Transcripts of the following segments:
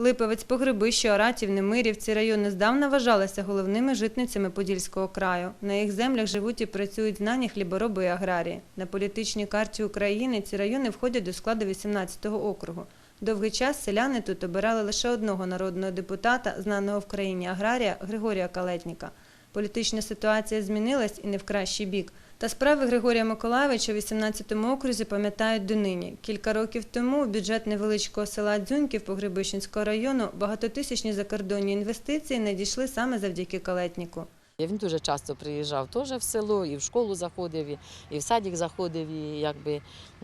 Липовець, Погребище, Оратів, Немирів – ці райони здавна вважалися головними житницями Подільського краю. На їх землях живуть і працюють знані хлібороби і аграрії. На політичній карті України ці райони входять до складу 18-го округу. Довгий час селяни тут обирали лише одного народного депутата, знаного в країні аграрія Григорія Калетніка. Політична ситуація змінилась і не в кращий бік. Та справи Григорія Миколаєвича у 18-му окрузі пам'ятають донині. Кілька років тому у бюджет невеличкого села Дзюньків Погребищенського району багатотисячні закордонні інвестиції надійшли саме завдяки Калетніку. Він дуже часто приїжджав теж в село, і в школу заходив, і, і в садик заходив, і якби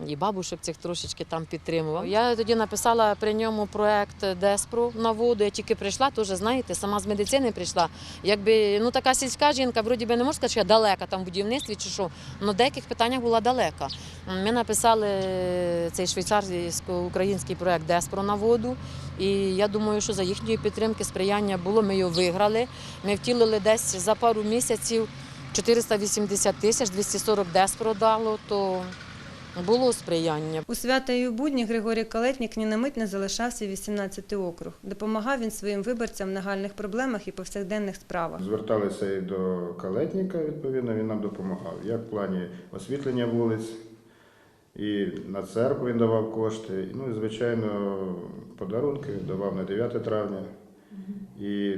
і бабушек цих трошечки там підтримував. Я тоді написала при ньому проект Деспро на воду. Я тільки прийшла, теж знаєте, сама з медицини прийшла. Якби ну така сільська жінка, вроді би не можу сказати, що я далека там в будівництві чи що, але в деяких питаннях була далека. Ми написали цей швейцарсько-український проект Деспро на воду. І я думаю, що за їхньої підтримки сприяння було. Ми його виграли. Ми втілили десь за пару місяців 480 тисяч, 240 дес продало, то було сприяння. У свята і у будні Григорій Калетнік ні на мить не залишався 18-й округ. Допомагав він своїм виборцям в нагальних проблемах і повсякденних справах. Зверталися і до калетника, відповідно, він нам допомагав. Як в плані освітлення вулиць, і на церкву він давав кошти. Ну і, звичайно, подарунки давав на 9 травня і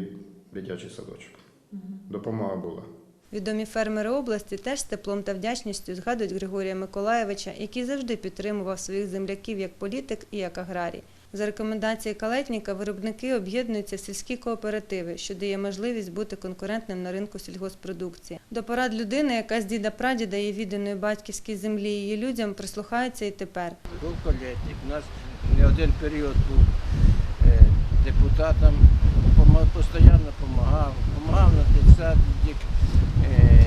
дитячий садочок. Допомога була. Відомі фермери області теж з теплом та вдячністю згадують Григорія Миколаєвича, який завжди підтримував своїх земляків як політик і як аграрій. За рекомендації Калетніка виробники об'єднуються в сільські кооперативи, що дає можливість бути конкурентним на ринку сільгоспродукції. До порад людини, яка з діда прадіда є відданої батьківській землі її людям, прислухається і тепер. Був колетник. У нас не один період був депутатом, постійно допомагав, допомагав на дитсадик е,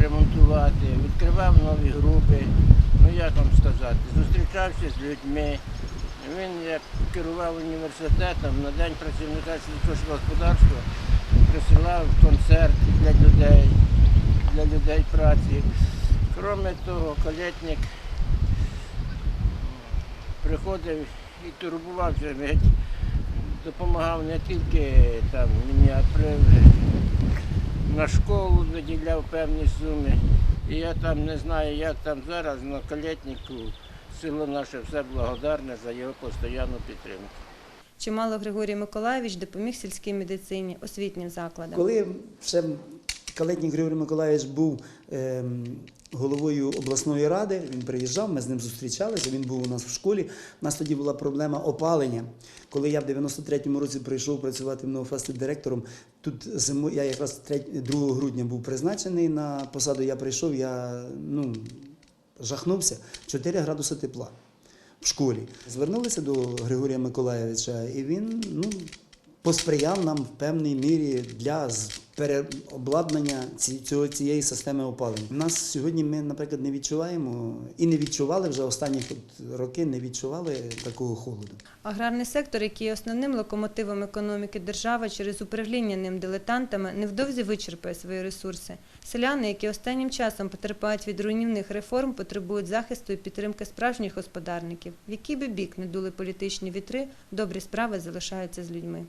ремонтувати, відкривав нові групи. Ну як вам сказати, зустрічався з людьми. Він як керував університетом на День працівника сільського господарства присилав концерти для людей, для людей праці. Кроме того, колетник приходив і турбувався, геть допомагав не тільки там мені, а на школу виділяв певні суми. І я там не знаю, як там зараз, але колетнику село наше все благодарне за його постійну підтримку. Чимало Григорій Миколаєвич допоміг сільській медицині, освітнім закладам. Коли ще Калетній Григорій Миколаївич був ем, головою обласної ради, він приїжджав, ми з ним зустрічалися, він був у нас в школі. У нас тоді була проблема опалення. Коли я в 93-му році прийшов працювати в Новофасті директором, тут зиму, я якраз 3, 2 грудня був призначений на посаду, я прийшов, я ну, жахнувся, 4 градуси тепла в школі. Звернулися до Григорія Миколаєвича, і він ну, посприяв нам в певній мірі для переобладнання цього, цієї системи опалення. У нас сьогодні ми, наприклад, не відчуваємо і не відчували вже останні роки, не відчували такого холоду. Аграрний сектор, який є основним локомотивом економіки держави через управління ним дилетантами, невдовзі вичерпає свої ресурси. Селяни, які останнім часом потерпають від руйнівних реформ, потребують захисту і підтримки справжніх господарників. В який би бік не дули політичні вітри, добрі справи залишаються з людьми.